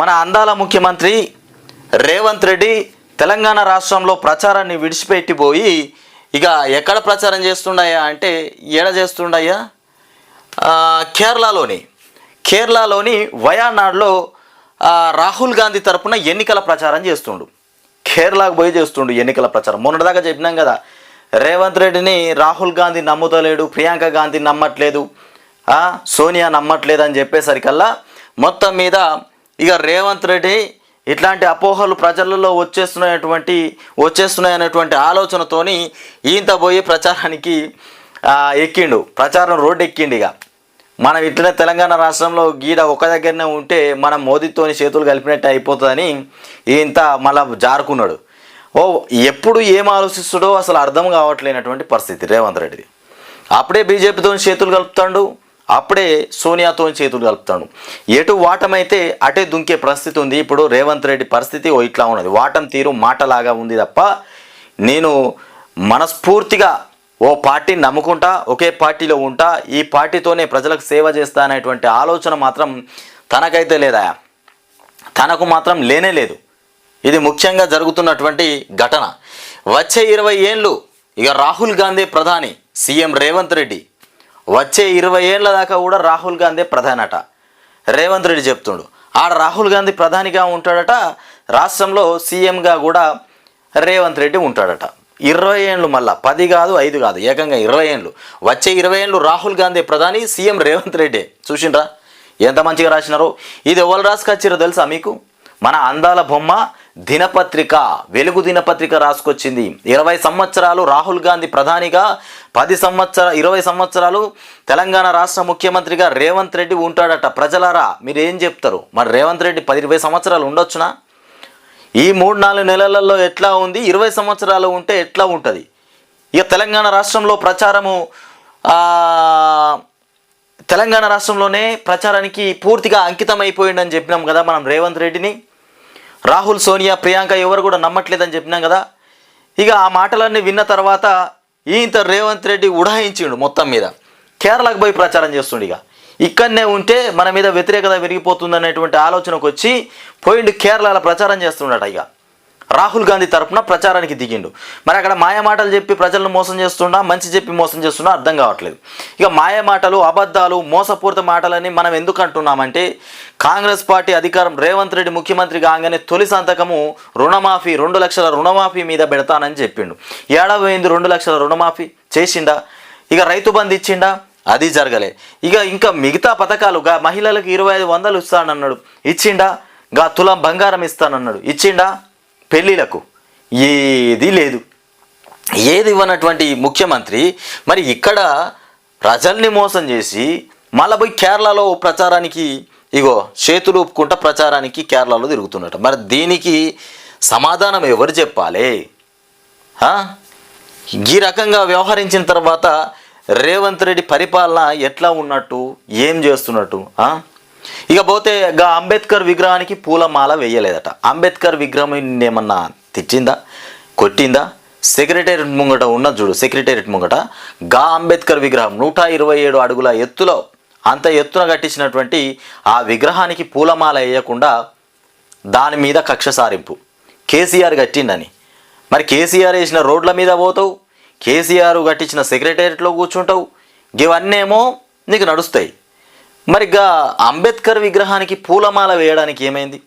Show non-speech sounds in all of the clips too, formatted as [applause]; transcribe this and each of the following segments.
మన అందాల ముఖ్యమంత్రి రేవంత్ రెడ్డి తెలంగాణ రాష్ట్రంలో ప్రచారాన్ని విడిచిపెట్టిపోయి ఇక ఎక్కడ ప్రచారం చేస్తుండయా అంటే ఏడ చేస్తుండయా కేరళలోని కేరళలోని వయానాడ్లో రాహుల్ గాంధీ తరపున ఎన్నికల ప్రచారం చేస్తుండు. కేరళకు పోయి చేస్తుండు ఎన్నికల ప్రచారం. మొన్నటిదాకా చెప్పినాం కదా రేవంత్ రెడ్డిని రాహుల్ గాంధీ నమ్ముతలేడు ప్రియాంక గాంధీ నమ్మట్లేదు సోనియా నమ్మట్లేదు అని చెప్పేసరికల్లా మొత్తం మీద ఇక రేవంత్ రెడ్డి ఇట్లాంటి అపోహలు ప్రజలలో వచ్చేస్తున్నాయటువంటి వచ్చేస్తున్నాయనేటువంటి ఆలోచనతోని ఈయంత పోయి ప్రచారానికి ఎక్కిండు. ప్రచారం రోడ్డు ఎక్కిండు ఇక. మనం ఇట్లనే తెలంగాణ రాష్ట్రంలో గీడ ఒక దగ్గరనే ఉంటే మనం మోదీతోని చేతులు కలిపినట్టు అయిపోతుందని ఇంత మళ్ళా జారుకున్నాడు. ఓ ఎప్పుడు ఏం ఆలోచిస్తాడో అసలు అర్థం కావట్లేనటువంటి పరిస్థితి రేవంత్ రెడ్డిది. అప్పుడే బీజేపీతో చేతులు కలుపుతాడు. అప్పుడే సోనియాతో చేతులు కలుపుతాడు. ఎటు వాటమైతే అటే దుంకే పరిస్థితి ఉంది. ఇప్పుడు రేవంత్ రెడ్డి పరిస్థితి ఓ ఇట్లా ఉన్నది. వాటం తీరు మాటలాగా ఉంది తప్ప నేను మనస్ఫూర్తిగా ఓ పార్టీని నమ్ముకుంటా ఒకే పార్టీలో ఉంటా ఈ పార్టీతోనే ప్రజలకు సేవ చేస్తా అనేటువంటి ఆలోచన మాత్రం తనకైతే లేదా? తనకు మాత్రం లేనే లేదు. ఇది ముఖ్యంగా జరుగుతున్నటువంటి ఘటన. వచ్చే ఇరవై ఏళ్ళు ఇక రాహుల్ గాంధీ ప్రధాని సీఎం రేవంత్ రెడ్డి వచ్చే ఇరవై ఏళ్ళ దాకా కూడా రాహుల్ గాంధీ ప్రధానట. రేవంత్ రెడ్డి చెప్తుండు. ఆడ రాహుల్ గాంధీ ప్రధానిగా ఉంటాడట రాష్ట్రంలో సీఎంగా కూడా రేవంత్ రెడ్డి ఉంటాడట. ఇరవై ఏళ్ళు మళ్ళా పది కాదు ఐదు కాదు ఏకంగా ఇరవై ఏళ్ళు. వచ్చే ఇరవై ఏళ్ళు రాహుల్ గాంధీ ప్రధాని సీఎం రేవంత్ రెడ్డి. చూసిండ్రా? ఎంత మంచిగా రాసినారో? ఇది ఎవరు రాసుకొచ్చారో తెలుసా మీకు? మన అందాల బొమ్మ దినపత్రిక వెలుగు దినపత్రిక రాసుకొచ్చింది. ఇరవై సంవత్సరాలు రాహుల్ గాంధీ ప్రధానిగా పది సంవత్సర ఇరవై సంవత్సరాలు తెలంగాణ రాష్ట్ర ముఖ్యమంత్రిగా రేవంత్ రెడ్డి ఉంటాడట. ప్రజలారా మీరు ఏం చెప్తారు? మరి రేవంత్ రెడ్డి పది ఇరవై సంవత్సరాలు ఉండొచ్చునా? ఈ మూడు నాలుగు నెలలలో ఎట్లా ఉంది? ఇరవై సంవత్సరాలు ఉంటే ఎట్లా ఉంటుంది? ఇక తెలంగాణ రాష్ట్రంలో ప్రచారము తెలంగాణ రాష్ట్రంలోనే ప్రచారానికి పూర్తిగా అంకితం అయిపోయిందని చెప్పినాం కదా మనం రేవంత్ రెడ్డిని. రాహుల్ సోనియా ప్రియాంక ఎవరు కూడా నమ్మట్లేదని చెప్పినాం కదా. ఇక ఆ మాటలన్నీ విన్న తర్వాత ఈయంత రేవంత్ రెడ్డి ఉడాయించిండు మొత్తం మీద. కేరళకు పోయి ప్రచారం చేస్తుండు ఇక. ఇక్కడనే ఉంటే మన మీద వ్యతిరేకత పెరిగిపోతుంది అనేటువంటి ఆలోచనకు వచ్చి పోయిండు కేరళలో ప్రచారం చేస్తుండట ఇక. రాహుల్ గాంధీ తరపున ప్రచారానికి దిగిండు. మరి అక్కడ మాయమాటలు చెప్పి ప్రజలను మోసం చేస్తుండా మంచి చెప్పి మోసం చేస్తున్నా అర్థం కావట్లేదు. ఇక మాయమాటలు అబద్ధాలు మోసపూరిత మాటలని మనం ఎందుకు అంటున్నామంటే కాంగ్రెస్ పార్టీ అధికారం రేవంత్ రెడ్డి ముఖ్యమంత్రి కాగానే తొలి సంతకము రుణమాఫీ రెండు లక్షల రుణమాఫీ మీద పెడతానని చెప్పిండు. ఏడవ పోయింది రెండు లక్షల రుణమాఫీ చేసిండా? ఇక రైతు బంధు ఇచ్చిండా? అది జరగలే. ఇక ఇంకా మిగతా పథకాలుగా మహిళలకు ఇరవై ఐదు వందలు ఇస్తానన్నాడు. ఇచ్చిండా? గా తులం బంగారం ఇస్తానన్నాడు. ఇచ్చిండా? పెళ్ళిళ్ళకు. ఏది లేదు. ఏది ఇవ్వనటువంటి ముఖ్యమంత్రి మరి ఇక్కడ ప్రజల్ని మోసం చేసి మళ్ళీ పోయి కేరళలో ప్రచారానికి ఇగో చేతులు ఒప్పుకుంటా ప్రచారానికి కేరళలో తిరుగుతున్నట మరి దీనికి సమాధానం ఎవరు చెప్పాలి? ఈ రకంగా వ్యవహరించిన తర్వాత రేవంత్ రెడ్డి పరిపాలన ఎట్లా ఉన్నట్టు ఏం చేస్తున్నట్టు ఇకపోతే ఇక పోతే గా అంబేద్కర్ విగ్రహానికి పూలమాల వేయలేదట. అంబేద్కర్ విగ్రహం ఏమన్నా తెచ్చిందా? కొట్టిందా? సెక్రటేరియట్ ముంగట ఉన్న చూడు సెక్రటేరియట్ ముంగట గా అంబేద్కర్ విగ్రహం నూట ఇరవై ఏడు అడుగుల ఎత్తులో అంత ఎత్తున కట్టించినటువంటి ఆ విగ్రహానికి పూలమాల వేయకుండా దాని మీద కక్ష సారింపు. కేసీఆర్ కట్టిండని. మరి కేసీఆర్ వేసిన రోడ్ల మీద పోతావు? కేసీఆర్ కట్టించిన సెక్రటేరియట్లో కూర్చుంటావు? ఇవన్నేమో నీకు నడుస్తాయి. మరి గా అంబేద్కర్ విగ్రహానికి పూలమాల వేయడానికి ఏమైంది?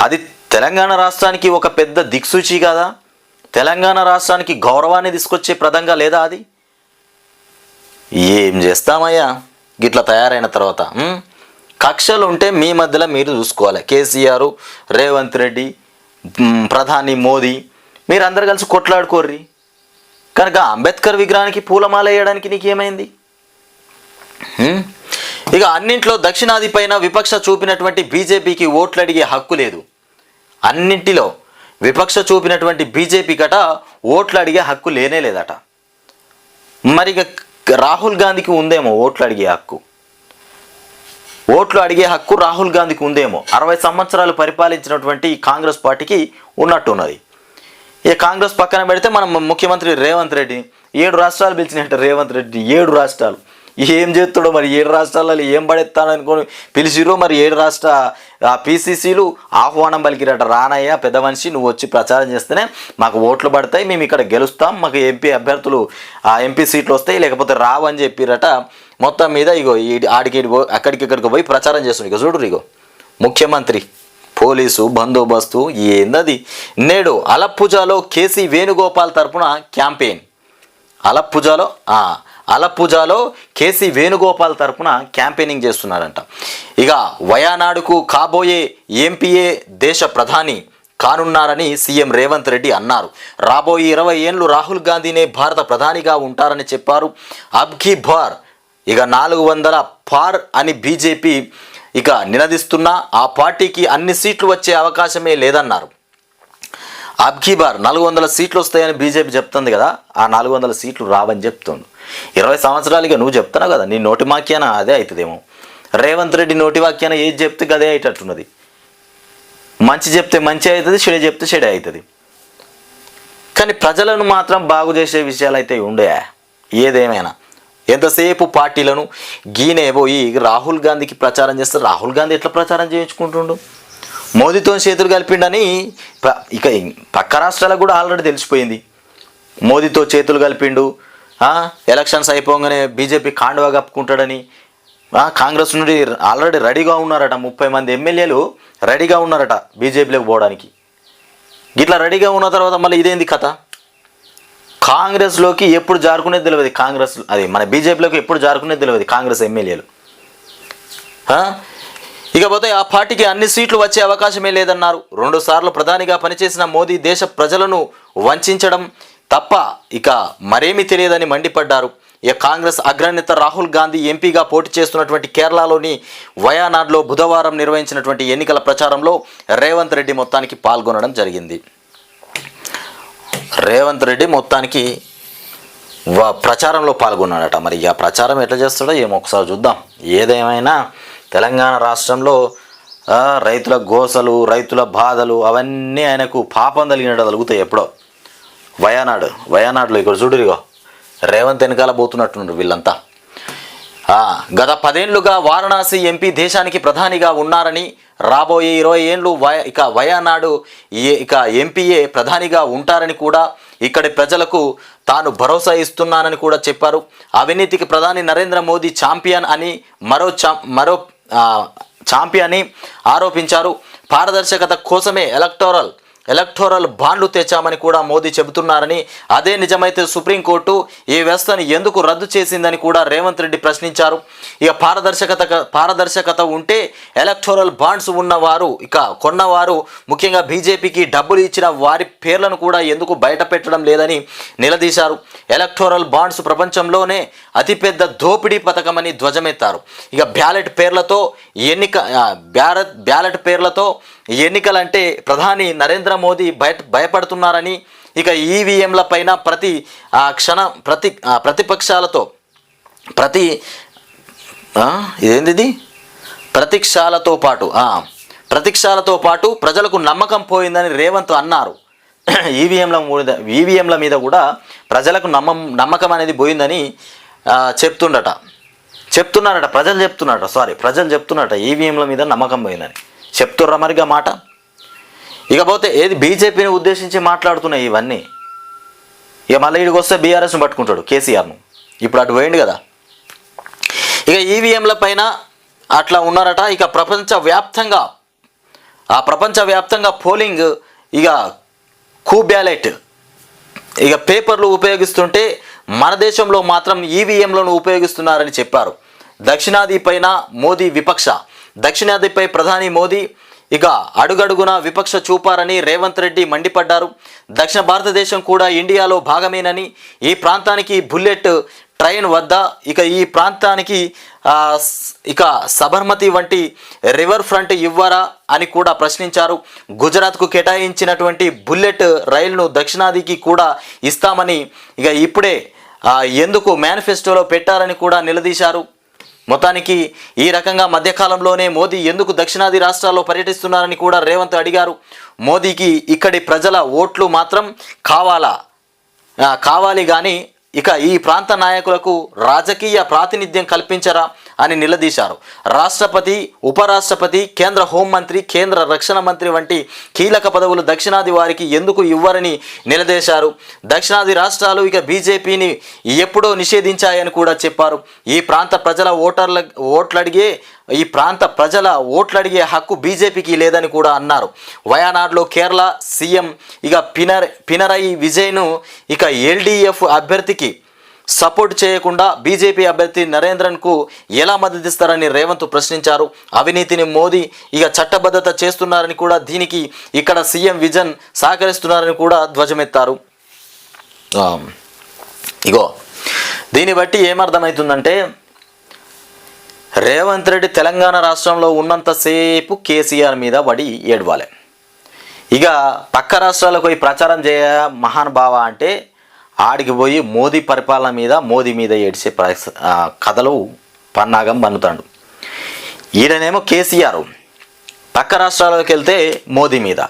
అది తెలంగాణ రాష్ట్రానికి ఒక పెద్ద దిక్సూచి కదా? తెలంగాణ రాష్ట్రానికి గౌరవాన్ని తీసుకొచ్చే ప్రదంగా లేదా అది? ఏం చేస్తామయ్యా? గిట్లా తయారైన తర్వాత కక్షలు ఉంటే మీ మధ్యలో మీరు చూసుకోవాలి. కేసీఆర్ రేవంత్ రెడ్డి ప్రధాని మోదీ మీరందరూ కలిసి కొట్లాడుకోర్రి. కనుక అంబేద్కర్ విగ్రహానికి పూలమాల వేయడానికి నీకేమైంది? ఏమైంది ఇక అన్నింట్లో దక్షిణాది పైన విపక్ష చూపినటువంటి బీజేపీకి ఓట్లు అడిగే హక్కు లేదు. అన్నింటిలో విపక్ష చూపినటువంటి బీజేపీ గట ఓట్లు అడిగే హక్కు లేనే లేదట. మరి ఇక రాహుల్ గాంధీకి ఉందేమో ఓట్లు అడిగే హక్కు? ఓట్లు అడిగే హక్కు రాహుల్ గాంధీకి ఉందేమో? అరవై సంవత్సరాలు పరిపాలించినటువంటి కాంగ్రెస్ పార్టీకి ఉన్నట్టు ఉన్నది ఇక కాంగ్రెస్ పక్కన పెడితే మనం ముఖ్యమంత్రి రేవంత్ రెడ్డి ఏడు రాష్ట్రాలు పిలిచినట్టు రేవంత్ రెడ్డి ఏడు రాష్ట్రాలు. ఏం చేస్తాడో మరి? ఏడు రాష్ట్రాలలో ఏం పడెత్తాడనుకొని పిలిచిరో మరి ఏడు రాష్ట్ర పీసీసీలు? ఆహ్వానం పలికిరట. రానయ్య పెద్ద మనిషి నువ్వు వచ్చి ప్రచారం చేస్తేనే మాకు ఓట్లు పడతాయి మేము ఇక్కడ గెలుస్తాం మాకు ఎంపీ అభ్యర్థులు ఆ ఎంపీ సీట్లు వస్తాయి లేకపోతే రావు అని చెప్పిరట. మొత్తం మీద ఇగో ఈ ఆడికి ఈడి అక్కడికి ఇక్కడికి పోయి ప్రచారం చేస్తుంది ఇక చూడు ఇగో. ముఖ్యమంత్రి పోలీసు బందోబస్తు ఏందది? నేడు అలప్పుజాలో కేసీ వేణుగోపాల్ తరపున క్యాంపెయిన్. అలప్పుజాలో అలప్పుజాలో కేసీ వేణుగోపాల్ తరపున క్యాంపెయినింగ్ చేస్తున్నారంట. ఇక వయానాడుకు కాబోయే ఎంపీఏ దేశ ప్రధాని కానున్నారని సీఎం రేవంత్ రెడ్డి అన్నారు. రాబోయే ఇరవై ఏళ్ళు రాహుల్ గాంధీనే భారత ప్రధానిగా ఉంటారని చెప్పారు. అబ్కి భార్ ఇక నాలుగు వందల పార్ అని బీజేపీ ఇక నినదిస్తున్నా ఆ పార్టీకి అన్ని సీట్లు వచ్చే అవకాశమే లేదన్నారు. అబ్కీ బార్ నాలుగు వందల సీట్లు వస్తాయని బీజేపీ చెప్తుంది కదా ఆ నాలుగు వందల సీట్లు రావని చెప్తుంది. ఇరవై సంవత్సరాలుగా నువ్వు చెప్తున్నావు కదా నీ నోటి వాక్యాన అదే అవుతుందేమో రేవంత్ రెడ్డి నోటి వాక్యాన ఏది చెప్తే అదే అయ్యేటట్టున్నది మంచి చెప్తే మంచి అవుతుంది చెడు చెప్తే చెడే అవుతుంది కానీ ప్రజలను మాత్రం బాగు చేసే విషయాలు అయితే ఉండే. ఏదేమైనా. ఎంతసేపు పార్టీలను గీనే పోయి రాహుల్ గాంధీకి ప్రచారం చేస్తే రాహుల్ గాంధీ ఎట్లా ప్రచారం చేయించుకుంటుండు? మోదీతో చేతులు కలిపిండని ఇక పక్క రాష్ట్రాలకు కూడా ఆల్రెడీ తెలిసిపోయింది. మోదీతో చేతులు కలిపిండు ఎలక్షన్స్ అయిపోగానే బీజేపీ కాండవా కప్పుకుంటాడని. కాంగ్రెస్ నుండి ఆల్రెడీ రెడీగా ఉన్నారట. ముప్పై మంది ఎమ్మెల్యేలు రెడీగా ఉన్నారట బీజేపీలోకి పోవడానికి. గిట్లా రెడీగా ఉన్న తర్వాత మళ్ళీ ఇదేంది కథ? కాంగ్రెస్లోకి ఎప్పుడు జారుకునేది తెలియదు కాంగ్రెస్ అది మన బీజేపీలోకి ఎప్పుడు జారుకునేది తెలియదు కాంగ్రెస్ ఎమ్మెల్యేలు. ఇకపోతే ఆ పార్టీకి అన్ని సీట్లు వచ్చే అవకాశమే లేదన్నారు. రెండు సార్లు ప్రధానిగా పనిచేసిన మోదీ దేశ ప్రజలను వంచడం తప్ప ఇక మరేమీ తెలియదని మండిపడ్డారు. ఇక కాంగ్రెస్ అగ్రనేత రాహుల్ గాంధీ ఎంపీగా పోటీ చేస్తున్నటువంటి కేరళలోని వయానాడ్లో బుధవారం నిర్వహించినటువంటి ఎన్నికల ప్రచారంలో రేవంత్ రెడ్డి మొత్తానికి పాల్గొనడం జరిగింది. రేవంత్ రెడ్డి మొత్తానికి ప్రచారంలో పాల్గొన్నాడట. మరి ఆ ప్రచారం ఎట్లా చేస్తాడో ఏమో ఒకసారి చూద్దాం. ఏదేమైనా తెలంగాణ రాష్ట్రంలో రైతుల గోసలు రైతుల బాధలు అవన్నీ ఆయనకు పాపం తలిగినట్టు తలుగుతాయి ఎప్పుడో. వయానాడు వయానాడులో ఇక్కడ చూడురిగో రేవంత్ వెనకాల పోతున్నట్టున్నారు వీళ్ళంతా. గత పదేళ్ళుగా వారణాసి ఎంపీ దేశానికి ప్రధానిగా ఉన్నారని రాబోయే ఇరవై ఏండ్లు వయ ఇక వయానాడు ఇక ఎంపీఏ ప్రధానిగా ఉంటారని కూడా ఇక్కడి ప్రజలకు తాను భరోసా ఇస్తున్నానని కూడా చెప్పారు. అవినీతికి ప్రధాని నరేంద్ర మోదీ ఛాంపియన్ అని మరో చా మరో ఛాంపియన్ అని ఆరోపించారు. పారదర్శకత కోసమే ఎలక్టోరల్ ఎలక్టోరల్ బాండ్లు తెచ్చామని కూడా మోదీ చెబుతున్నారని అదే నిజమైతే సుప్రీంకోర్టు ఈ వ్యవస్థను ఎందుకు రద్దు చేసిందని కూడా రేవంత్ రెడ్డి ప్రశ్నించారు. ఇక పారదర్శకత పారదర్శకత ఉంటే ఎలక్టోరల్ బాండ్స్ ఉన్నవారు ఇక కొన్నవారు ముఖ్యంగా బీజేపీకి డబ్బులు ఇచ్చిన వారి పేర్లను కూడా ఎందుకు బయట పెట్టడం లేదని నిలదీశారు. ఎలక్టోరల్ బాండ్స్ ప్రపంచంలోనే అతిపెద్ద దోపిడీ పథకమని ధ్వజమెత్తారు. ఇక బ్యాలెట్ పేర్లతో ఎన్నిక బ్యారత్ బ్యాలెట్ పేర్లతో ఎన్నికలంటే ప్రధాని నరేంద్ర మోదీ బయట భయపడుతున్నారని ఇక ఈవీఎంల పైన ప్రతి ఆ, ప్రతి ప్రతిపక్షాలతో ప్రతి ఆ, ప్రతిక్షాలతో పాటు ప్రతిక్షాలతో పాటు ప్రజలకు నమ్మకం పోయిందని రేవంత్ అన్నారు. [clears throat] ఈవీఎంల మీద ఈవీఎంల మీద కూడా ప్రజలకు నమ్మం నమ్మకం అనేది పోయిందని చెప్తుండట. చెప్తున్నారట ప్రజలు చెప్తున్నారట సారీ ప్రజలు చెప్తున్నారట ఈవీఎంల మీద నమ్మకం పోయిందని. చెప్తుర్రా మరిగా మాట? ఇకపోతే ఏది బీజేపీని ఉద్దేశించి మాట్లాడుతున్నాయి ఇవన్నీ? ఇక మళ్ళీ ఇడికి వస్తే బీఆర్ఎస్ను పట్టుకుంటాడు కేసీఆర్ను. ఇప్పుడు అటు పోయిండు కదా. ఇక ఈవీఎంల పైన అట్లా ఉన్నారట. ఇక ప్రపంచ వ్యాప్తంగా ఆ ప్రపంచ వ్యాప్తంగా పోలింగ్ ఇక కూ బ్యాలెట్ ఇక పేపర్లు ఉపయోగిస్తుంటే మన దేశంలో మాత్రం ఈవీఎంలను ఉపయోగిస్తున్నారని చెప్పారు. దక్షిణాది పైన మోదీ విపక్ష. దక్షిణాదిపై ప్రధాని మోదీ ఇక అడుగడుగున విపక్ష చూపారని రేవంత్ రెడ్డి మండిపడ్డారు. దక్షిణ భారతదేశం కూడా ఇండియాలో భాగమేనని ఈ ప్రాంతానికి బుల్లెట్ ట్రైన్ వద్ద ఇక ఈ ప్రాంతానికి ఇక సబర్మతి వంటి రివర్ ఫ్రంట్ ఇవ్వరా అని కూడా ప్రశ్నించారు. గుజరాత్కు కేటాయించినటువంటి బుల్లెట్ రైలును దక్షిణాదికి కూడా ఇస్తామని ఇక ఇప్పుడే ఎందుకు మేనిఫెస్టోలో పెట్టారని కూడా నిలదీశారు. మొత్తానికి ఈ రకంగా మధ్యకాలంలోనే మోదీ ఎందుకు దక్షిణాది రాష్ట్రాల్లో పర్యటిస్తున్నారని కూడా రేవంత్ అడిగారు. మోదీకి ఇక్కడి ప్రజల ఓట్లు మాత్రం కావాలా? కావాలి కానీ ఇక ఈ ప్రాంత నాయకులకు రాజకీయ ప్రాతినిధ్యం కల్పించరా అని నిలదీశారు. రాష్ట్రపతి ఉపరాష్ట్రపతి కేంద్ర హోంమంత్రి కేంద్ర రక్షణ మంత్రి వంటి కీలక పదవులు దక్షిణాది వారికి ఎందుకు ఇవ్వరని నిలదీశారు. దక్షిణాది రాష్ట్రాలు ఇక బీజేపీని ఎప్పుడో నిషేధించాయని కూడా చెప్పారు. ఈ ప్రాంత ప్రజల ఓటర్ల ఓట్లడిగే ఈ ప్రాంత ప్రజల ఓట్లు అడిగే హక్కు బీజేపీకి లేదని కూడా అన్నారు. వయనాడులో కేరళ సీఎం ఇక పినర్ పినరయి విజయ్ను ఇక ఎల్డీఎఫ్ అభ్యర్థికి సపోర్ట్ చేయకుండా బీజేపీ అభ్యర్థి నరేంద్రన్కు ఎలా మద్దతిస్తారని రేవంత్ ప్రశ్నించారు. అవినీతిని మోదీ ఇక చట్టబద్ధత చేస్తున్నారని కూడా దీనికి ఇక్కడ సీఎం విజన్ సహకరిస్తున్నారని కూడా ధ్వజమెత్తారు. ఇగో దీన్ని బట్టి ఏమర్థమవుతుందంటే రేవంత్ రెడ్డి తెలంగాణ రాష్ట్రంలో ఉన్నంతసేపు కేసీఆర్ మీద పడి ఏడవాలి. ఇక పక్క రాష్ట్రాలకు పోయి ప్రచారం చేయ మహానుభావ అంటే ఆడికి పోయి మోదీ పరిపాలన మీద మోదీ మీద ఏడ్చే కథలు పన్నాగం బన్నుతాడు ఈయననేమో కేసీఆర్. పక్క రాష్ట్రాలకు వెళ్తే మోదీ మీద.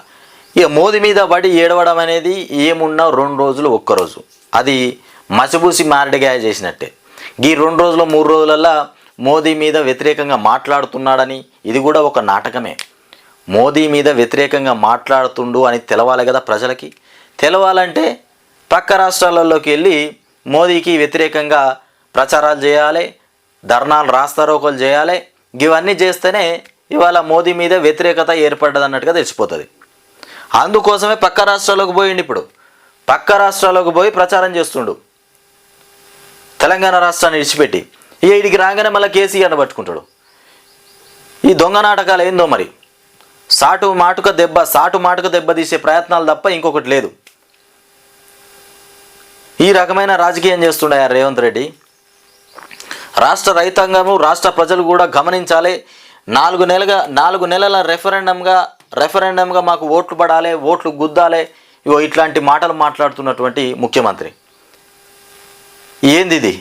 ఇక మోదీ మీద పడి ఏడవడం అనేది ఏమున్నా రెండు రోజులు ఒక్కరోజు అది మసిబూసి మారడిగాయ చేసినట్టే. ఈ రెండు రోజులు మూడు రోజులల్లో మోదీ మీద వ్యతిరేకంగా మాట్లాడుతున్నాడని ఇది కూడా ఒక నాటకమే. మోదీ మీద వ్యతిరేకంగా మాట్లాడుతుండు అని తెలవాలి కదా ప్రజలకి? తెలవాలంటే పక్క రాష్ట్రాలలోకి వెళ్ళి మోదీకి వ్యతిరేకంగా ప్రచారాలు చేయాలి ధర్నాలు రాస్తారోకలు చేయాలి ఇవన్నీ చేస్తేనే ఇవాళ మోదీ మీద వ్యతిరేకత ఏర్పడ్డది అన్నట్టుగా తెలిసిపోతుంది. అందుకోసమే పక్క రాష్ట్రాలకు పోయిండు ఇప్పుడు. పక్క రాష్ట్రాలకు పోయి ప్రచారం చేస్తుండు. తెలంగాణ రాష్ట్రాన్ని విడిచిపెట్టి. ఇక ఇడికి రాగానే మళ్ళీ కేసీఆర్ని పట్టుకుంటాడు. ఈ దొంగ నాటకాలు ఏందో మరి? సాటు మాటుక దెబ్బ సాటు మాటుక దెబ్బ తీసే ప్రయత్నాలు తప్ప ఇంకొకటి లేదు. ఈ రకమైన రాజకీయం చేస్తుండే రేవంత్ రెడ్డి. రాష్ట్ర రైతాంగము రాష్ట్ర ప్రజలు కూడా గమనించాలి. నాలుగు నెలగా నాలుగు నెలల రెఫరెండంగా రెఫరెండంగా మాకు ఓట్లు పడాలి ఓట్లు గుద్దాలి. ఇగో ఇట్లాంటి మాటలు మాట్లాడుతున్నటువంటి ముఖ్యమంత్రి. ఏంది ఇది